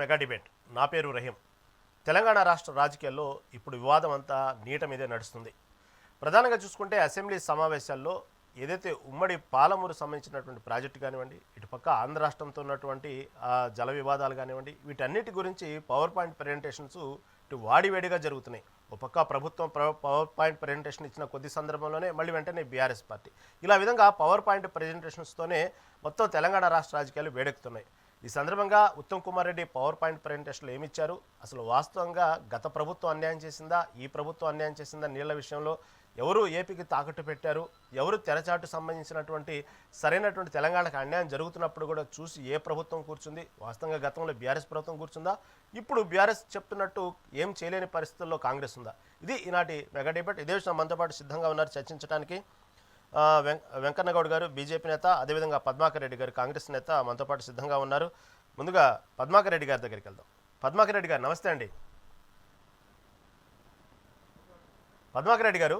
Mega debate. నా పేరు రహీం. తెలంగాణ రాష్ట్ర రాజకీయాల్లో ఇప్పుడు వివాదం అంతా నీట మీదే నడుస్తుంది. ప్రధానంగా చూసుకుంటే అసెంబ్లీ సమావేశాల్లో ఏదైతే ఉమ్మడి పాలమూరు సంబంధించినటువంటి ప్రాజెక్టు కానివ్వండి ఇటుపక్క ఆంధ్ర రాష్ట్రంతో ఉన్నటువంటి జల వివాదాలు కానివ్వండి వీటన్నిటి గురించి పవర్ పాయింట్ ప్రజెంటేషన్స్ ఇటు వాడివేడిగా జరుగుతున్నాయి. ఒక పక్క ప్రభుత్వం పవర్ పాయింట్ ప్రజెంటేషన్ ఇచ్చిన కొద్ది సందర్భంలోనే మళ్ళీ వెంటనే బీఆర్ఎస్ పార్టీ. ఇలా విధంగా పవర్ పాయింట్ ప్రజెంటేషన్స్తోనే మొత్తం తెలంగాణ రాష్ట్ర రాజకీయాలు వేడెక్కుతున్నాయి. ఈ సందర్భంగా ఉత్తమ్ కుమార్ రెడ్డి పవర్ పాయింట్ ప్రజెంటేషన్లో ఏమిచ్చారు? అసలు వాస్తవంగా గత ప్రభుత్వం అన్యాయం చేసిందా? ఈ ప్రభుత్వం అన్యాయం చేసిందా నీళ్ళ విషయంలో ఎవరు ఏపీకి తాకట్టు పెట్టారు? ఎవరు తెరచాటు సంబంధించినటువంటి సరైనటువంటి తెలంగాణకు అన్యాయం జరుగుతున్నప్పుడు కూడా చూసి ఏ ప్రభుత్వం కూర్చుంది? వాస్తవంగా గతంలో బీఆర్ఎస్ ప్రభుత్వం కూర్చుందా? ఇప్పుడు బీఆర్ఎస్ చెప్తున్నట్టు ఏం చేయలేని పరిస్థితుల్లో కాంగ్రెస్ ఉందా? ఇది ఈనాటి మెగా డిబేట్. ఇదే విషయం మనతో పాటు సిద్ధంగా ఉన్నారు చర్చించడానికి వెంకన్నగౌడ్ గారు బీజేపీ నేత అదేవిధంగా పద్మాకర్ రెడ్డి గారు కాంగ్రెస్ నేత మనతో పాటు సిద్ధంగా ఉన్నారు. ముందుగా పద్మాకర్ రెడ్డి గారి దగ్గరికి వెళ్దాం. పద్మాకర్ రెడ్డి గారు నమస్తే అండి. పద్మాకర్ రెడ్డి గారు.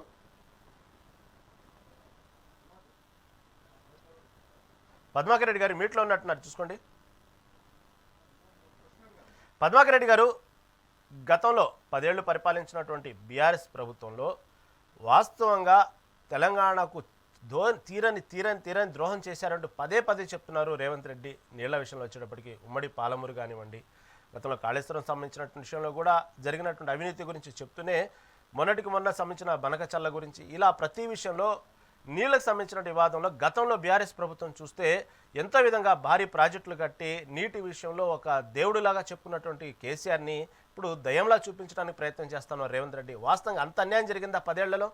పద్మాకర్ రెడ్డి గారు మీట్లో ఉన్నట్టున్నారు చూసుకోండి. పద్మాకర్ రెడ్డి గారు గతంలో పదేళ్ళు పరిపాలించినటువంటి బీఆర్ఎస్ ప్రభుత్వంలో వాస్తవంగా తెలంగాణకు దో తీరని తీరని తీరని ద్రోహం చేశారంటూ పదే పదే చెప్తున్నారు రేవంత్ రెడ్డి. నీళ్ళ విషయంలో వచ్చేటప్పటికి ఉమ్మడి పాలమూరు కానివ్వండి గతంలో కాళేశ్వరం సంబంధించినటువంటి విషయంలో కూడా జరిగినటువంటి అవినీతి గురించి చెప్తూనే మొన్నటికి మొన్న సంబంధించిన బనకచల్ల గురించి ఇలా ప్రతి విషయంలో నీళ్ళకు సంబంధించిన వివాదంలో గతంలో బీఆర్ఎస్ ప్రభుత్వం చూస్తే ఎంత విధంగా భారీ ప్రాజెక్టులు కట్టి నీటి విషయంలో ఒక దేవుడిలాగా చెప్పుకున్నటువంటి కేసీఆర్ని ఇప్పుడు దయంలా చూపించడానికి ప్రయత్నం చేస్తాను రేవంత్ రెడ్డి. వాస్తవంగా అంత అన్యాయం జరిగిందా పదేళ్ళలో?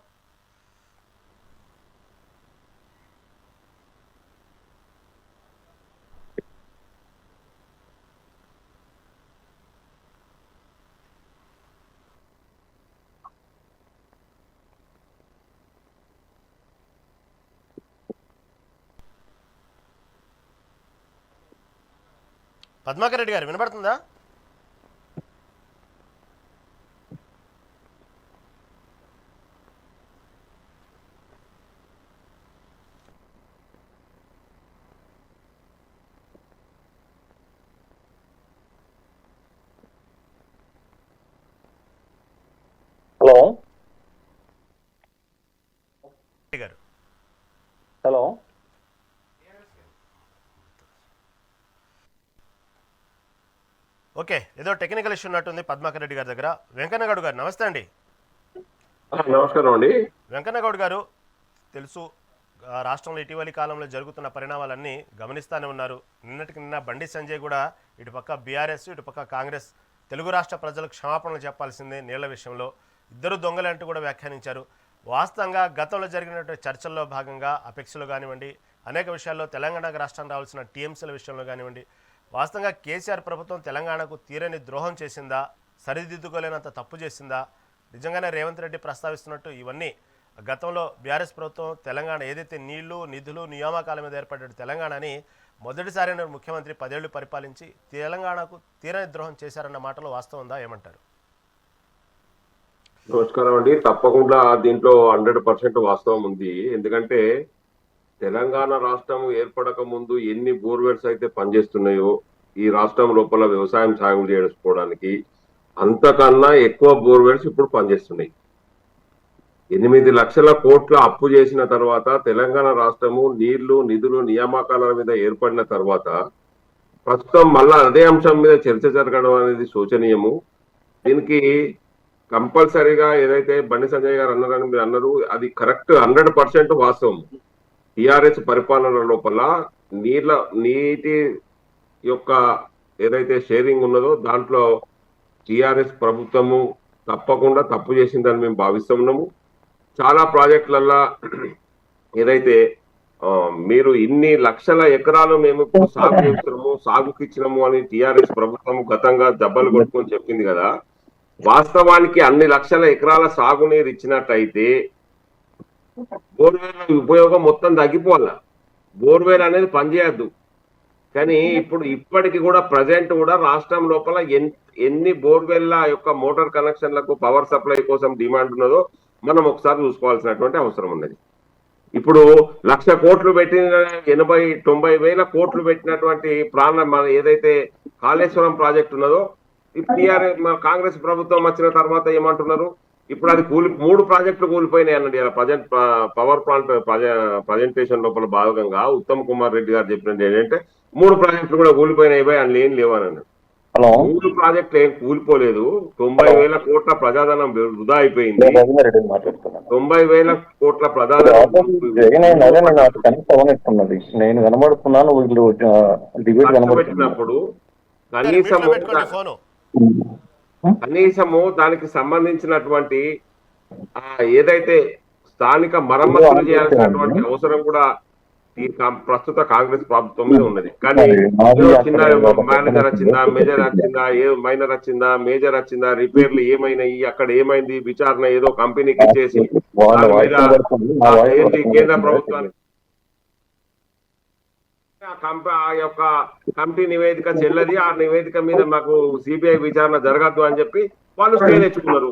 పద్మాకర్ రెడ్డి గారు వినపడుతుందా హలో రెడ్డి గారు హలో ఓకే ఏదో టెక్నికల్ ఇష్యూ ఉన్నట్టుంది పద్మాకర్ రెడ్డి గారి దగ్గర. వెంకన్నగౌడ్ గారు నమస్తే అండి. నమస్కారం అండి. వెంకన్నగౌడ్ గారు తెలుసు రాష్ట్రంలో ఇటీవలి కాలంలో జరుగుతున్న పరిణామాలన్నీ గమనిస్తూనే ఉన్నారు. నిన్నటికి నిన్న బండి సంజయ్ కూడా ఇటుపక్క బీఆర్ఎస్ ఇటుపక్క కాంగ్రెస్ తెలుగు రాష్ట్ర ప్రజలకు క్షమాపణలు చెప్పాల్సిందే నీళ్ళ విషయంలో. ఇద్దరు దొంగలంటూ కూడా వ్యాఖ్యానించారు. వాస్తవంగా గతంలో జరిగినటువంటి చర్చల్లో భాగంగా అపెక్స్లో కానివ్వండి అనేక విషయాల్లో తెలంగాణకు రాష్ట్రం రావాల్సిన టీఎంసీల విషయంలో కానివ్వండి వాస్తవంగా కేసీఆర్ ప్రభుత్వం తెలంగాణకు తీరని ద్రోహం చేసిందా? సరిదిద్దుకోలేనంత తప్పు చేసిందా? నిజంగానే రేవంత్ రెడ్డి ప్రస్తావిస్తున్నట్టు ఇవన్నీ గతంలో బీఆర్ఎస్ ప్రభుత్వం తెలంగాణ ఏదైతే నీళ్ళు నిధులు నియామకాల మీద ఏర్పడ్డ తెలంగాణని మొదటిసారి ముఖ్యమంత్రి పదేళ్ళు పరిపాలించి తెలంగాణకు తీరని ద్రోహం చేశారన్న మాటలో వాస్తవం ఉందా? ఏమంటారు? నమస్కారం అండి. తప్పకుండా దీంట్లో హండ్రెడ్ పర్సెంట్ వాస్తవం ఉంది. ఎందుకంటే తెలంగాణ రాష్ట్రం ఏర్పడక ముందు ఎన్ని బోర్వెల్స్ అయితే పనిచేస్తున్నాయో ఈ రాష్ట్రం లోపల వ్యవసాయం సాగు చేసుకోవడానికి అంతకన్నా ఎక్కువ బోర్వెల్స్ ఇప్పుడు పనిచేస్తున్నాయి. ఎనిమిది లక్షల కోట్ల అప్పు చేసిన తర్వాత తెలంగాణ రాష్ట్రము నీళ్ళు నిధులు నియామకాల మీద ఏర్పడిన తర్వాత ప్రస్తుతం మళ్ళా అదే అంశం మీద చర్చ జరగడం అనేది శోచనీయము. దీనికి కంపల్సరీగా ఏదైతే బండి సంజయ్ గారు అన్నారని మీరు అన్నారు అది కరెక్ట్ హండ్రెడ్ పర్సెంట్ వాస్తవం. టిఆర్ఎస్ పరిపాలన లోపల నీళ్ళ నీటి యొక్క ఏదైతే షేరింగ్ ఉన్నదో దాంట్లో టిఆర్ఎస్ ప్రభుత్వము తప్పకుండా తప్పు చేసిందని మేము భావిస్తున్నాము చాలా ప్రాజెక్టులల్లో ఏదైతే మీరు ఇన్ని లక్షల ఎకరాలు మేము ఇప్పుడు సాగు చేస్తున్నాము సాగుకి ఇచ్చినాము అని టిఆర్ఎస్ ప్రభుత్వం గతంగా దెబ్బలు కొట్టుకొని చెప్పింది కదా. వాస్తవానికి అన్ని లక్షల ఎకరాల సాగునీరు ఇచ్చినట్టయితే బోర్వెల్ ఉపయోగం మొత్తం తగ్గిపోవాల? బోర్వెల్ అనేది పనిచేయద్దు. కానీ ఇప్పుడు ఇప్పటికి కూడా ప్రజెంట్ కూడా రాష్ట్రం లోపల ఎన్ని బోర్వెల్ల యొక్క మోటార్ కనెక్షన్లకు పవర్ సప్లై కోసం డిమాండ్ ఉన్నదో మనం ఒకసారి చూసుకోవాల్సినటువంటి అవసరం ఉన్నది. ఇప్పుడు లక్ష కోట్లు పెట్టిన ఎనభై తొంభై వేల కోట్లు పెట్టినటువంటి ప్రాణ మన ఏదైతే కాళేశ్వరం ప్రాజెక్ట్ ఉన్నదో ఇప్పుడు మన కాంగ్రెస్ ప్రభుత్వం వచ్చిన తర్వాత ఏమంటున్నారు? ఇప్పుడు అది కూలి మూడు ప్రాజెక్టులు కూలిపోయినాయి అన్నది ఇలా ప్రజెంట్ పవర్ ప్లాంట్ ప్రజెంటేషన్ లోపల భాగంగా ఉత్తమ్ కుమార్ రెడ్డి గారు చెప్పినది ఏంటంటే మూడు ప్రాజెక్టులు కూడా కూలిపోయినాయి పోయి అందులో ఏం లేవని అన్నాడు. హలో. మూడు ప్రాజెక్టులు ఏం కూలిపోలేదు. తొంభై వేల కోట్ల ప్రజాధనం వృధా అయిపోయింది. తొంభై వేల కోట్ల ప్రజాధనం నేను కనబడుతున్నాను పెట్టినప్పుడు ఫోను. కనీసము దానికి సంబంధించినటువంటి ఆ ఏదైతే స్థానిక మరమ్మతులు చేయాల్సినటువంటి అవసరం కూడా ఈ ప్రస్తుత కాంగ్రెస్ ప్రభుత్వం మీద ఉన్నది. కానీ చిన్న మేనేజర్ వచ్చిందా మేజర్ వచ్చిందా ఏ మైనర్ వచ్చిందా మేజర్ వచ్చిందా రిపేర్లు ఏమైనాయి అక్కడ ఏమైంది విచారణ ఏదో కంపెనీకి ఇచ్చేసి కేంద్ర. ప్రభుత్వానికి ఆ యొక్క కమిటీ నివేదిక చెల్లది. ఆ నివేదిక మీద మాకు సిబిఐ విచారణ జరగద్దు అని చెప్పి వాళ్ళు స్టే తెచ్చుకున్నారు.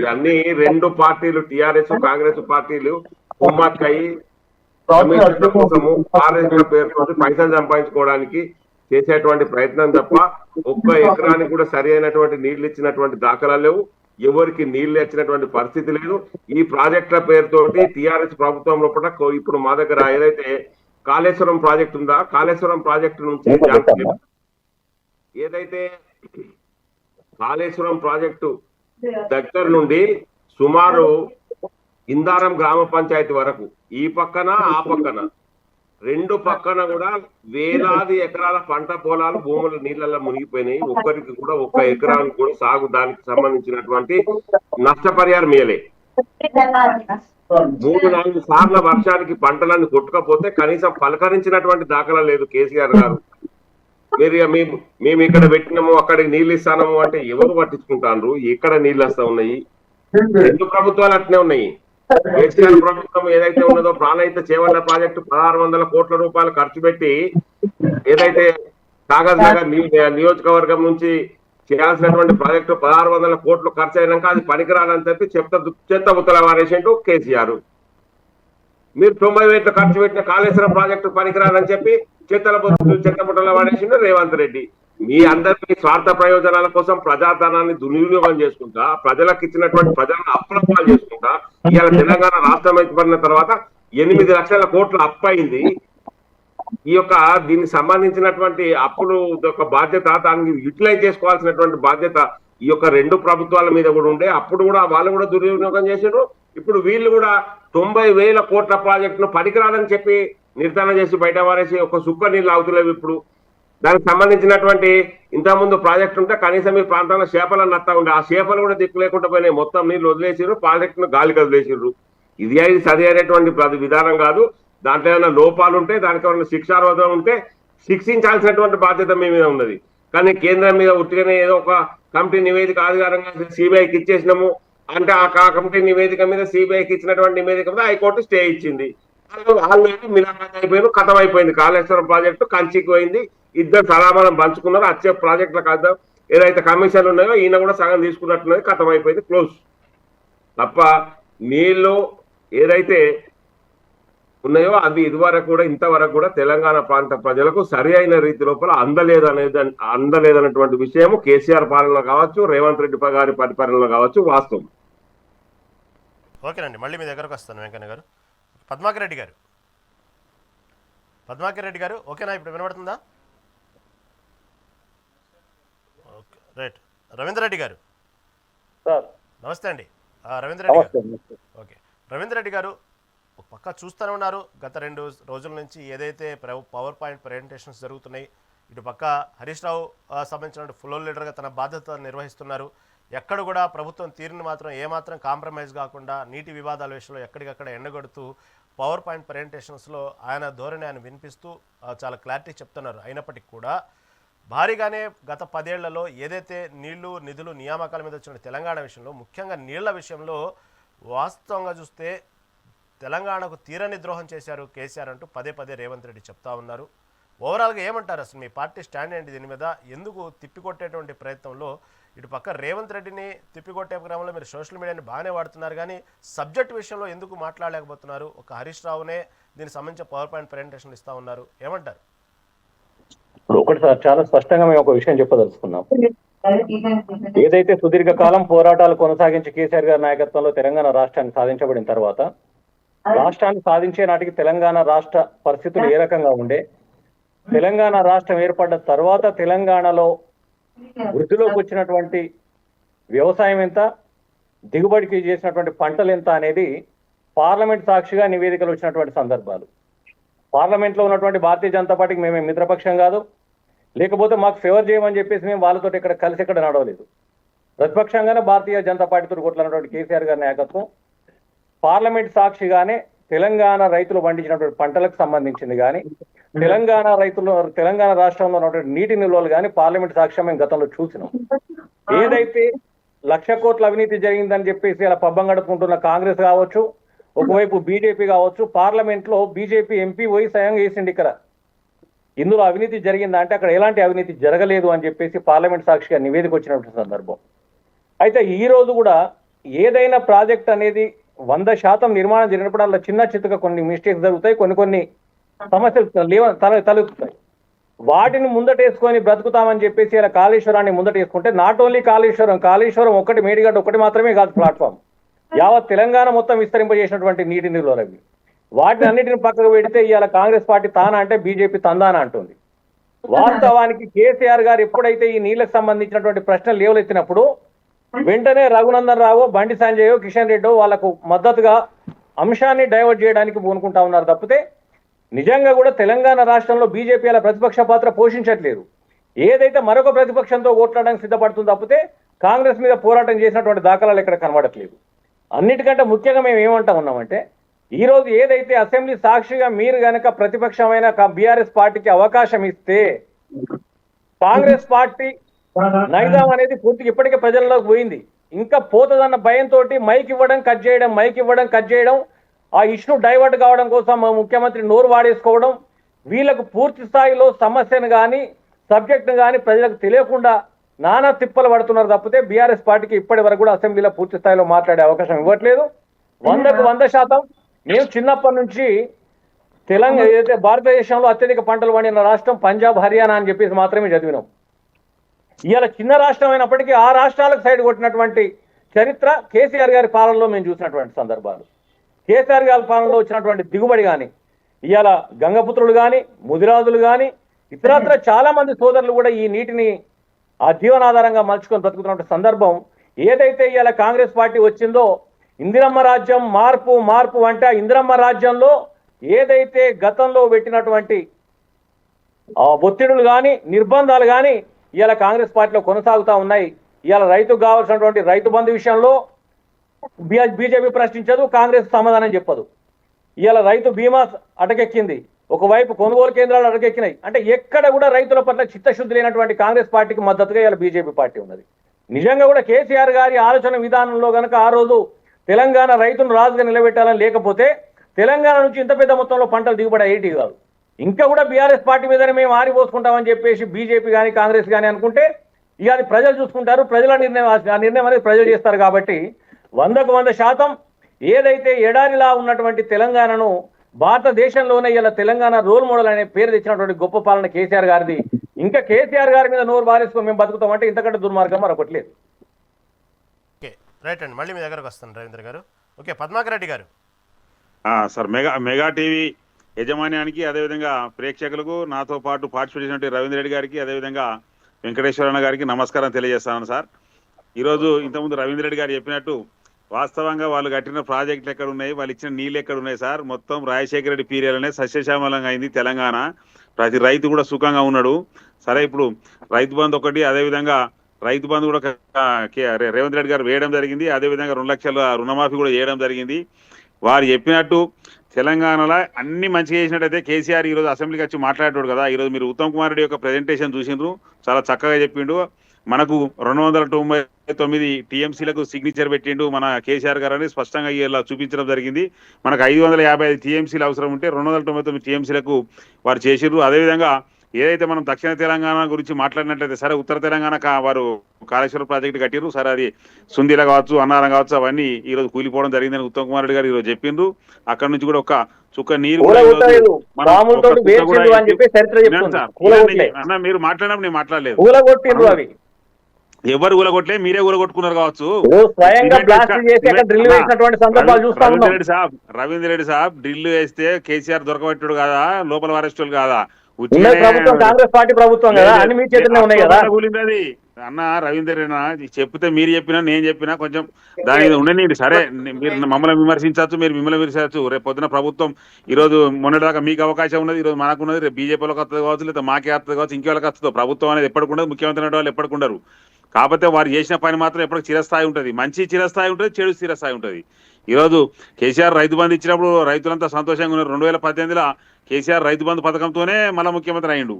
ఇవన్నీ రెండు పార్టీలు టిఆర్ఎస్ కాంగ్రెస్ పార్టీలు కుమ్మక్కయి కమిషన్ల కోసము ఆర్ఎస్ పేరుతో పైసలు సంపాదించుకోవడానికి చేసేటువంటి ప్రయత్నం తప్ప ఒక్క ఎకరానికి కూడా సరి అయినటువంటి నీళ్ళు ఇచ్చినటువంటి దాఖలా లేవు. ఎవరికి నీళ్ళు ఇచ్చినటువంటి పరిస్థితి లేదు. ఈ ప్రాజెక్టుల పేరుతోటి టిఆర్ఎస్ ప్రభుత్వం లోపల ఇప్పుడు మా దగ్గర ఏదైతే కాళేశ్వరం ప్రాజెక్ట్ ఉందా? కాళేశ్వరం ప్రాజెక్టు నుంచి ఏదైతే కాళేశ్వరం ప్రాజెక్టు దగ్గర నుండి సుమారు ఇందారం గ్రామ పంచాయతీ వరకు ఈ పక్కన ఆ పక్కన రెండు పక్కన కూడా వేలాది ఎకరాల పంట పొలాలు భూములు నీళ్ళల్లో మునిగిపోయినాయి. ఒక్కరికి కూడా ఒక్క ఎకరానికి కూడా సాగు దానికి సంబంధించినటువంటి నష్టపరిహారం ఇయ్యలే. మూడు నాలుగు సార్ల వర్షానికి పంటలన్నీ కొట్టుకపోతే కనీసం పలకరించినటువంటి దాఖలా లేదు కేసీఆర్ గారు. మీరు మేము మేము ఇక్కడ పెట్టినాము అక్కడికి నీళ్ళు ఇస్తాము అంటే ఎవరు పట్టించుకుంటారు ఎక్కడ నీళ్ళు వస్తా ఉన్నాయి? రెండు ప్రభుత్వాలు అట్నే ఉన్నాయి. కేసీఆర్ ప్రభుత్వం ఏదైతే ఉన్నదో ప్రాణహిత చేవల్ల ప్రాజెక్టు పదహారు వందల కోట్ల రూపాయలు ఖర్చు పెట్టి ఏదైతే కాగజ్ నగర్ నియోజకవర్గం నుంచి చేయాల్సినటువంటి ప్రాజెక్టు పదహారు వందల కోట్లు ఖర్చు అయినాక అది పనికిరాదని చెప్పి చెత్త చెత్త ఉత్తల వారేసిండు కేసీఆర్. మీరు తొంభై వేల ఖర్చు పెట్టిన కాళేశ్వరం ప్రాజెక్టు పనికిరాదని చెప్పి చెత్తల చెత్త బుట్టల వాడేసిండు రేవంత్ రెడ్డి. మీ అందరి స్వార్థ ప్రయోజనాల కోసం ప్రజాధనాన్ని దుర్వినియోగం చేసుకుంటా ప్రజలకు ఇచ్చినటువంటి ప్రజలను అప్రపాలు చేసుకుంటా ఇవాళ తెలంగాణ రాష్ట్రం ఏర్పడిన తర్వాత ఎనిమిది లక్షల కోట్లు అప్పయింది. ఈ యొక్క దీనికి సంబంధించినటువంటి అప్పులు యొక్క బాధ్యత దానికి యూటిలైజ్ చేసుకోవాల్సినటువంటి బాధ్యత ఈ యొక్క రెండు ప్రభుత్వాల మీద కూడా ఉండే. అప్పుడు కూడా వాళ్ళు కూడా దుర్వినియోగం చేశారు ఇప్పుడు వీళ్ళు కూడా తొంభై వేల కోట్ల ప్రాజెక్టును పనికిరాదని చెప్పి నిర్ధారణ చేసి బయట వారేసి ఒక సుక్క నీళ్ళు అవుతలేవు ఇప్పుడు. దానికి సంబంధించినటువంటి ఇంతకుముందు ప్రాజెక్ట్ ఉంటే కనీసం ఈ ప్రాంతంలో చేపలు నత్తా ఉండే. ఆ చేపలు కూడా దిక్కు లేకుండా పోయినాయి. మొత్తం నీళ్ళు వదిలేసారు ప్రాజెక్టును గాలికి కదిలేసారు ఇది అది సరి అయినటువంటి విధానం కాదు. దాంట్లో ఏమైనా లోపాలు ఉంటే దానికి ఏమైనా శిక్షారోధం ఉంటే శిక్షించాల్సినటువంటి బాధ్యత మీ మీద ఉన్నది. కానీ కేంద్రం మీద ఉట్టిగానే ఏదో ఒక కమిటీ నివేదిక ఆధారంగా సిబిఐకి ఇచ్చేసినాము అంటే ఆ కమిటీ నివేదిక మీద సిబిఐకి ఇచ్చినటువంటి నివేదిక మీద హైకోర్టు స్టే ఇచ్చింది. ఆల్రెడీ వాళ్ళు అయిపోయింది కథం అయిపోయింది కాళేశ్వరం ప్రాజెక్టు కంచికి పోయింది. ఇద్దరు సలామానం పంచుకున్నారు. వచ్చే ప్రాజెక్టులకు అర్థం ఏదైతే కమిషన్లు ఉన్నాయో ఈయన కూడా సగం తీసుకున్నట్టున్నది కథం అయిపోయింది క్లోజ్. తప్ప నీళ్ళు ఏదైతే ఉన్నాయో అవి ఇదివరకు కూడా ఇంతవరకు కూడా తెలంగాణ ప్రాంత ప్రజలకు సరి అయిన రీతి లోపల అందలేదు అనేది అందలేదన్నటువంటి విషయము కేసీఆర్ పాలన కావచ్చు రేవంత్ రెడ్డి గారి పరిపాలనలో కావచ్చు వాస్తవం. ఓకేనండి మళ్ళీ మీ దగ్గరకు వస్తాను వెంకన్న గారు. పద్మాకర్ రెడ్డి గారు. పద్మాకర్ రెడ్డి గారు ఓకేనా ఇప్పుడు వినబడుతుందా? Okay right. Ravindra Reddy garu. Sir. నమస్తే అండి. ఆ, రవీంద్ర రెడ్డి గారు. ఓకే. రవీంద్ర రెడ్డి గారు పక్క చూస్తూనే ఉన్నారు. గత రెండు రోజుల నుంచి ఏదైతే ప్ర- పవర్ పాయింట్ ప్రజెంటేషన్స్ జరుగుతున్నాయి ఇటు పక్క హరీష్ రావు సంబంధించిన ఫ్లోర్ లీడర్గా తన బాధ్యత నిర్వహిస్తున్నారు. ఎక్కడ కూడా ప్రభుత్వం తీరుని మాత్రం ఏమాత్రం కాంప్రమైజ్ కాకుండా నీటి వివాదాల విషయంలో ఎక్కడికక్కడ ఎండగొడుతూ పవర్ పాయింట్ ప్రజెంటేషన్స్లో ఆయన ధోరణి ఆయన వినిపిస్తూ చాలా క్లారిటీ చెప్తున్నారు. అయినప్పటికీ కూడా భారీగానే గత పదేళ్ళలో ఏదైతే నీళ్ళు నిధులు నియామకాల మీద వచ్చిన తెలంగాణ విషయంలో ముఖ్యంగా నీళ్ళ విషయంలో వాస్తవంగా చూస్తే తెలంగాణకు తీరని ద్రోహం చేశారు కేసీఆర్ అంటూ పదే పదే రేవంత్ రెడ్డి చెప్తా ఉన్నారు. ఓవరాల్గా ఏమంటారు అసలు మీ పార్టీ స్టాండ్ ఏంటి దీని మీద? ఎందుకు తిప్పికొట్టేటువంటి ప్రయత్నంలో ఇటు పక్క రేవంత్ రెడ్డిని తిప్పికొట్టే క్రమంలో మీరు సోషల్ మీడియాని బాగానే వాడుతున్నారు కానీ సబ్జెక్ట్ విషయంలో ఎందుకు మాట్లాడలేకపోతున్నారు? ఒక హరీష్ రావునే దీనికి సంబంధించిన పవర్ పాయింట్ ప్రజెంటేషన్ ఇస్తా ఉన్నారు. ఏమంటారు? ఇప్పుడు ఒకటి సార్ చాలా స్పష్టంగా మేము ఒక విషయం చెప్పదలుచుకున్నాం. ఏదైతే సుదీర్ఘ కాలం పోరాటాలు కొనసాగించి కేసీఆర్ గారి నాయకత్వంలో తెలంగాణ రాష్ట్రాన్ని సాధించబడిన తర్వాత రాష్ట్రాన్ని సాధించే నాటికి తెలంగాణ రాష్ట్ర పరిస్థితులు ఏ రకంగా ఉండే? తెలంగాణ రాష్ట్రం ఏర్పడ్డ తర్వాత తెలంగాణలో వృద్ధిలోకి వచ్చినటువంటి వ్యవసాయం ఎంత? దిగుబడికి చేసినటువంటి పంటలు ఎంత అనేది పార్లమెంట్ సాక్షిగా నివేదికలు వచ్చినటువంటి సందర్భాలు. పార్లమెంట్లో ఉన్నటువంటి భారతీయ జనతా పార్టీకి మేము మిత్రపక్షం కాదు. లేకపోతే మాకు ఫేవర్ చేయమని చెప్పేసి మేము వాళ్ళతో ఇక్కడ కలిసి ఇక్కడ నడవలేదు. ప్రతిపక్షంగానే భారతీయ జనతా పార్టీతో కొట్లాడినటువంటి కేసీఆర్ గారి నాయకత్వం పార్లమెంట్ సాక్షిగానే తెలంగాణ రైతులు పండించినటువంటి పంటలకు సంబంధించింది కానీ తెలంగాణ రైతులు తెలంగాణ రాష్ట్రంలో ఉన్నటువంటి నీటి నిల్వలు కానీ పార్లమెంట్ సాక్ష్యం మేము గతంలో చూసినాం. ఏదైతే లక్ష కోట్ల అవినీతి జరిగిందని చెప్పేసి అలా పబ్బం గడుపుకుంటున్న కాంగ్రెస్ కావచ్చు ఒకవైపు బీజేపీ కావచ్చు పార్లమెంట్లో బీజేపీ ఎంపీ పోయి స్వయంగా వేసిండి ఇక్కడ. ఇందులో అవినీతి జరిగిందా అంటే అక్కడ ఎలాంటి అవినీతి జరగలేదు అని చెప్పేసి పార్లమెంట్ సాక్షిగా నివేదిక వచ్చినటువంటి సందర్భం. అయితే ఈ రోజు కూడా ఏదైనా ప్రాజెక్ట్ అనేది వంద శాతం నిర్మాణం జరిగినప్పుడు చిన్న చిత్తగా కొన్ని మిస్టేక్స్ జరుగుతాయి కొన్ని కొన్ని సమస్యలు లేవ తల తలెత్తుతాయి. వాటిని ముందటేసుకొని బ్రతుకుతామని చెప్పేసి ఇలా కాళేశ్వరాన్ని ముందటేసుకుంటే నాట్ ఓన్లీ కాళేశ్వరం కాళేశ్వరం ఒకటి మేడిగడ్డ ఒకటి మాత్రమే కాదు ప్లాట్ఫామ్ యావత్ తెలంగాణ మొత్తం విస్తరింపజేసినటువంటి నీటి నిల్వలు అవి. వాటిని అన్నిటిని పక్కకు పెడితే ఇవాళ కాంగ్రెస్ పార్టీ తానా అంటే బీజేపీ తందానా అంటుంది. వాస్తవానికి కేసీఆర్ గారు ఎప్పుడైతే ఈ నీళ్ళకు సంబంధించినటువంటి ప్రశ్నలు లేవలెత్తినప్పుడు వెంటనే రఘునందన్ రావు బండి సంజయ్ కిషన్ రెడ్డి వాళ్ళకు మద్దతుగా అంశాన్ని డైవర్ట్ చేయడానికి పూనుకుంటా ఉన్నారు తప్పితే నిజంగా కూడా తెలంగాణ రాష్ట్రంలో బీజేపీ అలా ప్రతిపక్ష పాత్ర పోషించట్లేదు. ఏదైతే మరొక ప్రతిపక్షంతో ఓట్లాడడానికి సిద్ధపడుతుంది తప్పితే కాంగ్రెస్ మీద పోరాటం చేసినటువంటి దాఖలాలు ఇక్కడ కనబడట్లేదు. అన్నిటికంటే ముఖ్యంగా మేము ఏమంటా ఉన్నామంటే ఈ రోజు ఏదైతే అసెంబ్లీ సాక్షిగా మీరు గనక ప్రతిపక్షమైన బీఆర్ఎస్ పార్టీకి అవకాశం ఇస్తే కాంగ్రెస్ పార్టీ నైజాం అనేది పూర్తిగా ఇప్పటికే ప్రజల్లోకి పోయింది. ఇంకా పోతుందన్న భయంతో మైక్ ఇవ్వడం కట్ చేయడం మైక్ ఇవ్వడం కట్ చేయడం ఆ ఇష్యూ డైవర్ట్ కావడం కోసం మా ముఖ్యమంత్రి నోరు వాడేసుకోవడం వీళ్ళకు పూర్తి స్థాయిలో సమస్యను కానీ సబ్జెక్ట్ను కానీ ప్రజలకు తెలియకుండా నానా తిప్పలు పడుతున్నారు తప్పితే బీఆర్ఎస్ పార్టీకి ఇప్పటి వరకు కూడా అసెంబ్లీలో పూర్తి స్థాయిలో మాట్లాడే అవకాశం ఇవ్వట్లేదు. వందకు వంద శాతం మేము చిన్నప్పటి నుంచి తెలంగాణ ఏదైతే భారతదేశంలో అత్యధిక పంటలు పండిన రాష్ట్రం పంజాబ్ హర్యానా అని చెప్పేసి మాత్రమే చదివినాం. ఇవాళ చిన్న రాష్ట్రం అయినప్పటికీ ఆ రాష్ట్రాలకు సైడ్ కొట్టినటువంటి చరిత్ర కేసీఆర్ గారి పాలనలో మేము చూసినటువంటి సందర్భాలు. కేసీఆర్ గారి పాలనలో వచ్చినటువంటి దిగుబడి కానీ ఇవాళ గంగపుత్రులు కానీ ముదిరాజులు కానీ ఇతరత్ర చాలా మంది సోదరులు కూడా ఈ నీటిని ఆ జీవనాధారంగా మలుచుకొని బ్రతుకుతున్న సందర్భం ఏదైతే ఇవాళ కాంగ్రెస్ పార్టీ వచ్చిందో ఇందిరమ్మ రాజ్యం మార్పు మార్పు అంటే ఆ ఇందిరమ్మ రాజ్యంలో ఏదైతే గతంలో పెట్టినటువంటి ఆ ఒత్తిడులు కానీ నిర్బంధాలు కానీ ఇవాళ కాంగ్రెస్ పార్టీలో కొనసాగుతా ఉన్నాయి. ఇవాళ రైతుకు కావాల్సినటువంటి రైతు బంధు విషయంలో బీజేపీ ప్రశ్నించదు కాంగ్రెస్ సమాధానం చెప్పదు. ఇవాళ రైతు బీమా అటకెక్కింది. ఒకవైపు కొనుగోలు కేంద్రాలు అటకెక్కినాయి. అంటే ఎక్కడ కూడా రైతుల పట్ల చిత్తశుద్ధి లేనటువంటి కాంగ్రెస్ పార్టీకి మద్దతుగా ఇవాళ బీజేపీ పార్టీ ఉన్నది. నిజంగా కూడా కేసీఆర్ గారి ఆలోచన విధానంలో కనుక ఆ రోజు తెలంగాణ రైతును రాజుగా నిలబెట్టాలని లేకపోతే తెలంగాణ నుంచి ఇంత పెద్ద మొత్తంలో పంటలు దిగుబడి అయ్యేటి కాదు. ఇంకా కూడా బీఆర్ఎస్ పార్టీ మీదనే మేము ఆరిపోసుకుంటామని చెప్పేసి బీజేపీ కానీ కాంగ్రెస్ కానీ అనుకుంటే ఇక అది ప్రజలు చూసుకుంటారు ప్రజల నిర్ణయం ఆ నిర్ణయం అనేది ప్రజలు చేస్తారు కాబట్టి వందకు వంద శాతం ఏదైతే ఎడారిలా ఉన్నటువంటి తెలంగాణను భారతదేశంలోనే ఇలా తెలంగాణ రోల్ మోడల్ అనే పేరు తెచ్చినటువంటి గొప్ప పాలన కేసీఆర్ గారిది. ఇంకా కేసీఆర్ గారి మీద నోరు బారేసుకొని మేము బతుకుతామంటే ఇంతకంటే దుర్మార్గం మరొకటి లేదు. ఓకే రైట్ అండి. మళ్ళీ మీ దగ్గరకు వస్తాను రవీంద్ర గారు. ఓకే పద్మాకర్ రెడ్డి గారు. ఆ, సార్ మెగా మెగా టీవీ యజమాన్యానికి అదేవిధంగా ప్రేక్షకులకు నాతో పాటు పార్టిసిపేట్ చేసినటువంటి రవీంద్ర రెడ్డి గారికి అదేవిధంగా వెంకటేశ్వరన్న గారికి నమస్కారం తెలియజేస్తాను సార్. ఈరోజు ఇంతకుముందు రవీంద్ర రెడ్డి గారు చెప్పినట్టు వాస్తవంగా వాళ్ళు కట్టిన ప్రాజెక్టులు ఎక్కడ ఉన్నాయి వాళ్ళు ఇచ్చిన నీళ్ళు ఎక్కడ ఉన్నాయి సార్. మొత్తం రాజశేఖర రెడ్డి పీరియడ్లోనే సస్యశ్యామలంగా అయింది తెలంగాణ. ప్రతి రైతు కూడా సుఖంగా ఉన్నాడు. సరే ఇప్పుడు రైతు బంధు ఒకటి అదేవిధంగా రైతు బంధు కూడా రేవంత్ రెడ్డి గారు వేయడం జరిగింది. అదేవిధంగా రెండు లక్షల రుణమాఫీ కూడా చేయడం జరిగింది. వారు చెప్పినట్టు తెలంగాణలో అన్ని మంచిగా చేసినట్టయితే కేసీఆర్ ఈరోజు అసెంబ్లీకి వచ్చి మాట్లాడేటోడు కదా. ఈరోజు మీరు ఉత్తమ్ కుమార్ రెడ్డి యొక్క ప్రెజెంటేషన్ చూసిండ్రు. చాలా చక్కగా చెప్పిండు. మనకు రెండు వందల తొంభై తొమ్మిది టీఎంసీలకు సిగ్నేచర్ పెట్టిండు మన కేసీఆర్ గారు అని స్పష్టంగా ఇలా చూపించడం జరిగింది. మనకు ఐదు వందల యాభై ఐదు టీఎంసీలు అవసరం ఉంటే రెండు వందల తొంభై తొమ్మిది టీఎంసీలకు వారు చేసిర్రు అదేవిధంగా ఏదైతే మనం దక్షిణ తెలంగాణ గురించి మాట్లాడినట్లయితే సరే ఉత్తర తెలంగాణ కా- వారు కాళేశ్వరం ప్రాజెక్టు కట్టిరు సరే అది సుందిల కావచ్చు అన్నారం కావచ్చు అవన్నీ ఈ రోజు కూలిపోవడం జరిగిందని ఉత్తమ్ కుమార్ రెడ్డి గారు ఈ రోజు చెప్పిండ్రు. అక్కడ నుంచి కూడా ఒక చుక్క నీరు కూలగొట్టలే. అన్న మీరు మాట్లాడినప్పుడు నేను మాట్లాడలేదు. ఎవరు ఊలగొట్టలే మీరే ఊలగొట్టుకున్నారు కావచ్చు. రవీంద్ర రెడ్డి సాబ్ డ్రిల్ వేస్తే కేసీఆర్ దొరకబెట్టుడు కదా లోపల వారెస్టులు కాదా? ప్రభుత్వం కాంగ్రెస్ పార్టీ ప్రభుత్వం కదా అన్ని మీ చేతుల్లో ఉన్నాయి కదా. కూలింది అన్న రవీంద్రనా చెప్తే మీరు చెప్పినా నేను చెప్పినా కొంచెం దాని మీద ఉండని సరే మీరు మమ్మల్ని విమర్శించవచ్చు మీరు మిమ్మల్ని విమర్శించవచ్చు. రేపు పొద్దున ప్రభుత్వం ఈ రోజు మొన్నటిదాకా మీకు అవకాశం ఉన్నది ఈ రోజు మనకు ఉన్నది రేపు బీజేపీలోకి వస్తుంది కావచ్చు లేదా మాకే వస్తుంది కావచ్చు ఇంకెవరికి వస్తుందో ప్రభుత్వం అనేది ఎప్పటికి ఉండదు ముఖ్యమంత్రి వాళ్ళు ఎప్పటికి ఉండరు. కాకపోతే వారు చేసిన పని మాత్రం ఎప్పటికి చిరస్థాయి ఉంటుంది. మంచి చిరస్థాయి ఉంటుంది చెడు చిరస్థాయి ఉంటుంది. ఈరోజు కేసీఆర్ రైతు బంధు ఇచ్చినప్పుడు రైతులంతా సంతోషంగా ఉన్నారు. రెండు వేల పద్దెనిమిదిలో కేసీఆర్ రైతు బంధు పథకంతోనే మళ్ళీ ముఖ్యమంత్రి అయిండు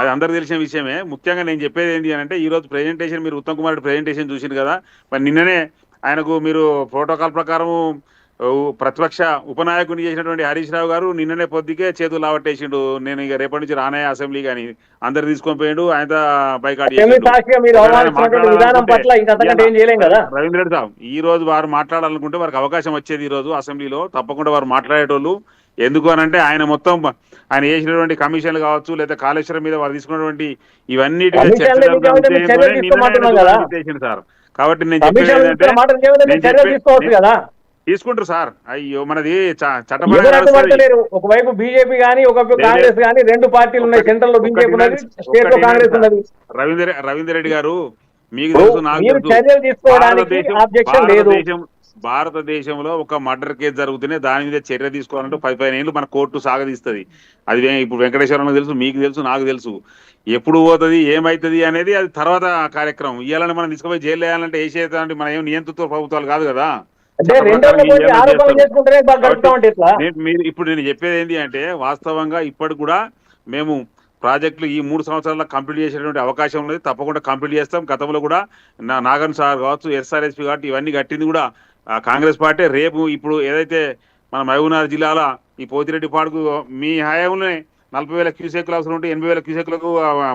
అది అందరికి తెలిసిన విషయమే. ముఖ్యంగా నేను చెప్పేది ఏంటి అని అంటే ఈరోజు ప్రెజెంటేషన్ మీరు ఉత్తమ్ కుమార్ రెడ్డి ప్రెజెంటేషన్ చూసింది కదా. మరి నిన్ననే ఆయనకు మీరు ప్రోటోకాల్ ప్రకారం ప్రతిపక్ష ఉపనాయకుని చేసినటువంటి హరీష్ రావు గారు నిన్ననే పొద్దుకే చేతులు లావట్టేసిండు. నేను ఇక రేపటి నుంచి రానే అసెంబ్లీ కానీ అందరు తీసుకొని పోయిండు. ఆయన బైకాట్ రవీంద్ర రెడ్డి సాబ్ ఈ రోజు వారు మాట్లాడాలనుకుంటే వారికి అవకాశం వచ్చేది ఈ రోజు అసెంబ్లీలో. తప్పకుండా వారు మాట్లాడేటోళ్ళు. ఎందుకు అని అంటే ఆయన మొత్తం ఆయన చేసినటువంటి కమిషన్లు కావచ్చు లేదా కాళేశ్వరం మీద వారు తీసుకున్నటువంటి ఇవన్నీ. సార్. కాబట్టి నేను చెప్పేది తీసుకుంటారు సార్. అయ్యో మనది చ- ఎవరు చట్టపరంగా వస్తది. అడ్డుపడతలేరు ఒకవైపు బీజేపీ గానీ ఒకవైపు. కాంగ్రెస్ గానీ రెండు పార్టీలు ఉన్నాయి. సెంట్రల్లో బీజేపీ ఉన్నది. స్టేట్లో కాంగ్రెస్ ఉన్నది. రవీంద్ర రవీంద్ర రెడ్డి గారు మీకు తెలుసు నాకు చర్యలు తీసుకోవడానికి భారతదేశంలో ఒక మర్డర్ కేసు జరుగుతూనే దాని మీద చర్య తీసుకోవాలంటే పది పదిహేను ఏళ్ళు మన కోర్టు సాగదీస్తుంది. అది ఇప్పుడు వెంకటేశ్వరరావు తెలుసు మీకు తెలుసు నాకు తెలుసు. ఎప్పుడు పోతుంది ఏమైతుంది అనేది అది తర్వాత కార్యక్రమం. ఇవ్వాలని మనం తీసుకుపోయి జైలు వేయాలంటే ఏ చేయాలంటే మనం ఏం నియంత్రిత ప్రభుత్వాలు కాదు కదా. మీరు ఇప్పుడు నేను చెప్పేది ఏంటి అంటే వాస్తవంగా ఇప్పటికి కూడా మేము ప్రాజెక్టులు ఈ మూడు సంవత్సరాల్లో కంప్లీట్ చేసేటువంటి అవకాశం ఉన్నది. తప్పకుండా కంప్లీట్ చేస్తాం. గతంలో కూడా నా నాగన్ సార్ కావచ్చు ఎస్ఆర్ఎస్పి కాబట్టి ఇవన్నీ కట్టింది కూడా కాంగ్రెస్ పార్టీ. రేపు ఇప్పుడు ఏదైతే మన మహబూబ్నగర్ జిల్లాలో ఈ పోతిరెడ్డి పాడుకు మీ హయాంలోనే నలభై వేల క్యూసెక్లు అవసరం ఉంటే ఎనభై వేల క్యూసెక్లకు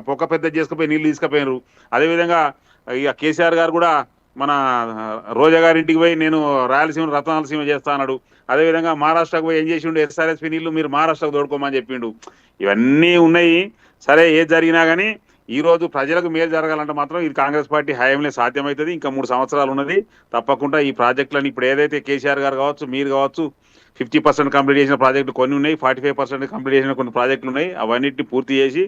పొక్క పెద్ద చేసుకుపోయి నీళ్ళు తీసుకుపోయినారు. అదేవిధంగా ఇక కేసీఆర్ గారు కూడా మన రోజా గారి ఇంటికి పోయి నేను రాయలసీమ రత్నాలసీమ చేస్తా అన్నాడు. అదేవిధంగా మహారాష్ట్రకు పోయి ఏం చేసిండు? ఎస్ఆర్ఎస్పీ నీళ్ళు మీరు మహారాష్ట్రకు తోడుకోమని చెప్పిండు. ఇవన్నీ ఉన్నాయి. సరే ఏది జరిగినా కానీ ఈ రోజు ప్రజలకు మేలు జరగాలంటే మాత్రం ఇది కాంగ్రెస్ పార్టీ హయాంలో సాధ్యమవుతుంది. ఇంకా మూడు సంవత్సరాలు ఉన్నది. తప్పకుండా ఈ ప్రాజెక్టులను ఇప్పుడు ఏదైతే కేసీఆర్ గారు కావచ్చు మీరు కావచ్చు ఫిఫ్టీ పర్సెంట్ కంప్లీట్ చేసిన ప్రాజెక్టులు కొన్ని ఉన్నాయి. ఫార్టీ ఫైవ్ పర్సెంట్ కంప్లీట్ చేసిన కొన్ని ప్రాజెక్టులు ఉన్నాయి. అవన్నిటిని పూర్తి చేసి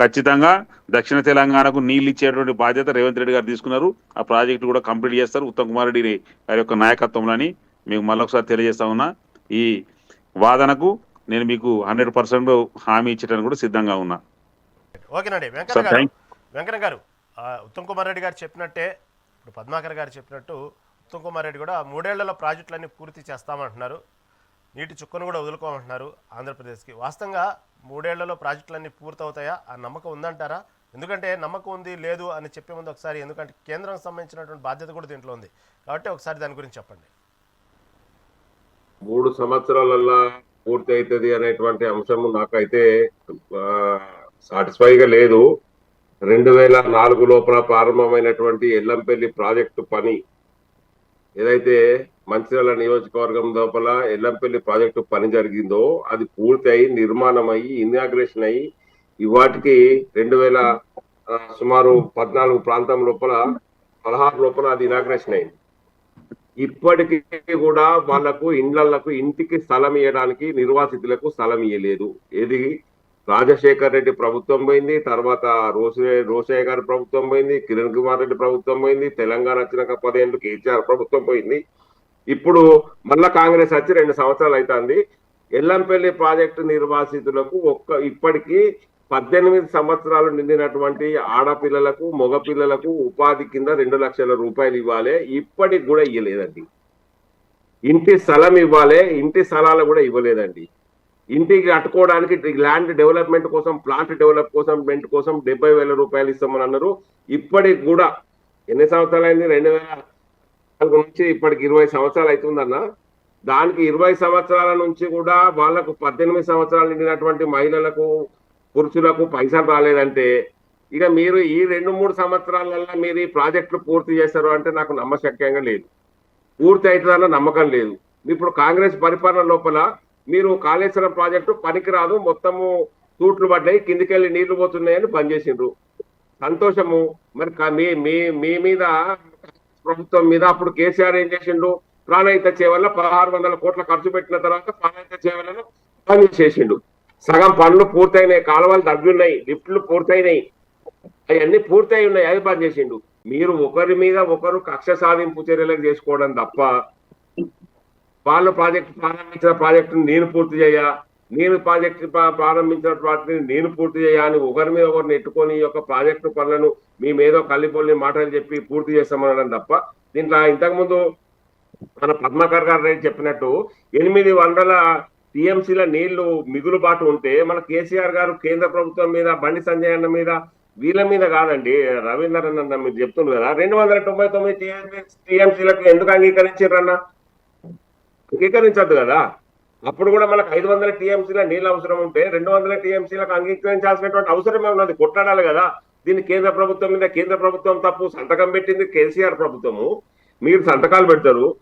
ఖచ్చితంగా దక్షిణ తెలంగాణకు నీళ్ళు ఇచ్చేటువంటి బాధ్యత రేవంత్ రెడ్డి గారు తీసుకున్నారు. ఆ ప్రాజెక్టు కూడా కంప్లీట్ చేస్తారు. ఉత్తమ్ కుమార్ రెడ్డి గారి యొక్క నాయకత్వంలోని మీకు మళ్ళొకసారి తెలియజేస్తా ఉన్నా. ఈ వాదనకు నేను మీకు హండ్రెడ్ పర్సెంట్ హామీ ఇచ్చడానికి కూడా సిద్ధంగా ఉన్నా. ఓకేనండి. వెంకన్న గారు. వెంకన్న ఉత్తమ్ కుమార్ రెడ్డి గారు చెప్పినట్టే ఇప్పుడు పద్మాకర్ గారు చెప్పినట్టు ఉత్తమ్ కుమార్ రెడ్డి కూడా మూడేళ్ళలో ప్రాజెక్టులన్నీ పూర్తి చేస్తామంటున్నారు. నీటి చుక్కను కూడా వదులుకోమంటున్నారు ఆంధ్రప్రదేశ్కి. వాస్తవంగా మూడేళ్ళలో ప్రాజెక్టులన్నీ పూర్తవుతాయా? ఆ నమ్మకం ఉందంటారా? ఎందుకంటే నమ్మకం ఉంది లేదు అని చెప్పే ముందు ఒకసారి ఎందుకంటే కేంద్రం సంబంధించినటువంటి బాధ్యత కూడా దీంట్లో ఉంది. కాబట్టి ఒకసారి దాని గురించి చెప్పండి. మూడు సంవత్సరాలల్లా పూర్తి అవుతుంది అనేటువంటి అంశం నాకైతే సాటిస్ఫైగా లేదు. రెండు వేల నాలుగు లోపల ప్రారంభమైనటువంటి ఎల్లంపల్లి ప్రాజెక్టు పని ఏదైతే మంచిర్యాల నియోజకవర్గం లోపల ఎల్లంపల్లి ప్రాజెక్టు పని జరిగిందో అది పూర్తి నిర్మాణం అయ్యి ఇనాగ్రేషన్ అయ్యి ఇవాటికి రెండు వేల సుమారు పద్నాలుగు ప్రాంతం లోపల పదహారు లోపల అది ఇనాగ్రేషన్ అయింది. ఇప్పటికీ కూడా వాళ్ళకు ఇండ్లకు ఇంటికి స్థలం ఇవ్వడానికి నిర్వాసితులకు స్థలం ఇవ్వలేదు ఏది రాజశేఖర్ రెడ్డి ప్రభుత్వం పోయింది తర్వాత రోసే రోసయ్య గారి ప్రభుత్వం పోయింది కిరణ్ కుమార్ రెడ్డి ప్రభుత్వం పోయింది తెలంగాణ వచ్చినాక పదేళ్ళు కేసీఆర్ ప్రభుత్వం పోయింది. ఇప్పుడు మళ్ళా కాంగ్రెస్ వచ్చి రెండు సంవత్సరాలు అవుతుంది ఎల్లంపల్లి ప్రాజెక్టు నిర్వాసితులకు ఒక్క ఇప్పటికీ పద్దెనిమిది సంవత్సరాలు నిండినటువంటి ఆడపిల్లలకు మగపిల్లలకు ఉపాధి కింద రెండు లక్షల రూపాయలు ఇవ్వాలి. ఇప్పటికి కూడా ఇవ్వలేదండి ఇంటి స్థలం ఇవ్వాలి ఇంటి స్థలాలు కూడా ఇవ్వలేదండి. ఇంటికి కట్టుకోవడానికి ల్యాండ్ డెవలప్మెంట్ కోసం ప్లాంట్ డెవలప్ కోసం మెంట్ కోసం డెబ్బై వేల రూపాయలు ఇస్తామని అన్నారు. ఇప్పటికి కూడా ఎన్ని సంవత్సరాలు అయింది రెండు వేల నాలుగు నుంచి ఇప్పటికి ఇరవై సంవత్సరాలు అవుతుందన్న. దానికి ఇరవై సంవత్సరాల నుంచి కూడా వాళ్ళకు పద్దెనిమిది సంవత్సరాలు నిండినటువంటి మహిళలకు పురుషులకు పైసలు రాలేదంటే ఇక మీరు ఈ రెండు మూడు సంవత్సరాలలో మీరు ఈ ప్రాజెక్టులు పూర్తి చేస్తారు అంటే నాకు నమ్మశక్యంగా లేదు. పూర్తి అవుతుందన్న నమ్మకం లేదు. ఇప్పుడు కాంగ్రెస్ పరిపాలన లోపల మీరు కాళేశ్వరం ప్రాజెక్టు పనికిరాదు మొత్తము తూట్లు పడ్డాయి కిందికెళ్ళి నీళ్ళు పోతున్నాయని బంద్ చేసిండ్రు సంతోషము. మరి మీ మీ మీ మీద ప్రభుత్వం మీద అప్పుడు కేసీఆర్ ఏం చేసిండు? ప్రాణహిత చేవల్ల పదహారు వందల కోట్ల ఖర్చు పెట్టిన తర్వాత ప్రాణహిత చేవలను బంద్ చేసిండు. సగం పనులు పూర్తయినాయి కాలువలు తగ్గున్నాయి లిఫ్ట్లు పూర్తయినాయి. అవన్నీ పూర్తయి ఉన్నాయి అది బంద్ చేసిండు మీరు ఒకరి మీద ఒకరు కక్ష సాధింపు చర్యలకు చేసుకోవడం తప్ప వాళ్ళు ప్రాజెక్టు ప్రారంభించిన ప్రాజెక్టును నేను పూర్తి చేయ నేను ప్రాజెక్టు ప్రారంభించిన వాటిని నేను పూర్తి చేయ అని ఒకరి మీద ఒకరిని ఎట్టుకొని ఈ యొక్క ప్రాజెక్టు పనులను మీ మీద మాటలు చెప్పి పూర్తి చేస్తామనడం తప్ప దీంట్లో ఇంతకుముందు మన పద్మకర్ గారు రేపు చెప్పినట్టు ఎనిమిది వందల టీఎంసీల నీళ్ళు మిగులుబాటు ఉంటే మన కేసీఆర్ గారు కేంద్ర ప్రభుత్వం మీద బండి సంజయ్ అన్న మీద వీళ్ళ మీద కాదండి రవీంద్రన్ అన్న మీరు చెప్తున్నారు కదా. రెండు వందల తొంభై తొమ్మిది టీఎంసీలకు ఎందుకు అంగీకరించారన్నా అంగీకరించద్దు కదా. అప్పుడు కూడా మనకు ఐదు వందల టీఎంసీల నీళ్ళు అవసరం ఉంటే రెండు వందల టీఎంసీలకు అంగీకరించాల్సినటువంటి అవసరమే ఉన్నది. కొట్లాడాలి కదా. దీన్ని కేంద్ర ప్రభుత్వం మీద కేంద్ర ప్రభుత్వం తప్పు సంతకం పెట్టింది కేసీఆర్ ప్రభుత్వము. మీరు సంతకాలు పెడతారు.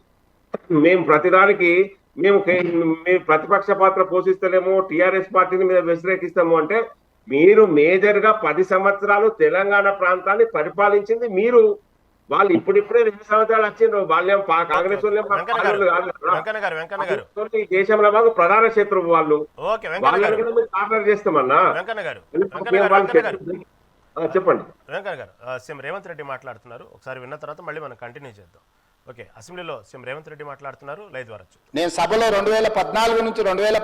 మేము ప్రతిదానికి మేము కే- మేము ప్రతిపక్ష పాత్ర పోషిస్తలేము టిఆర్ఎస్ పార్టీని మీద వ్యతిరేకిస్తాము అంటే మీరు మేజర్గా పది సంవత్సరాలు తెలంగాణ ప్రాంతాన్ని పరిపాలించింది మీరు. వాళ్ళు ఇప్పుడిప్పుడే రెండు సంవత్సరాలు వచ్చిండ్రు. వాళ్ళేం కాంగ్రెస్ వాళ్ళేం దేశంలో మాకు ప్రధాన శత్రువు వాళ్ళు. వాళ్ళని కార్నర్ చేస్తామన్నా? చెప్పండి. వెంకన్న గారు సీఎం రేవంత్ రెడ్డి మాట్లాడుతున్నారు. ఒకసారి విన్న తర్వాత మళ్ళీ మనం కంటిన్యూ చేద్దాం. ఓకే అసెంబ్లీలో సీఎం రేవంత్ రెడ్డి మాట్లాడుతున్నారు. లైవ్ ద్వారా. నేను సభలో రెండు వేల పద్నాలుగు నుంచి రెండు వేల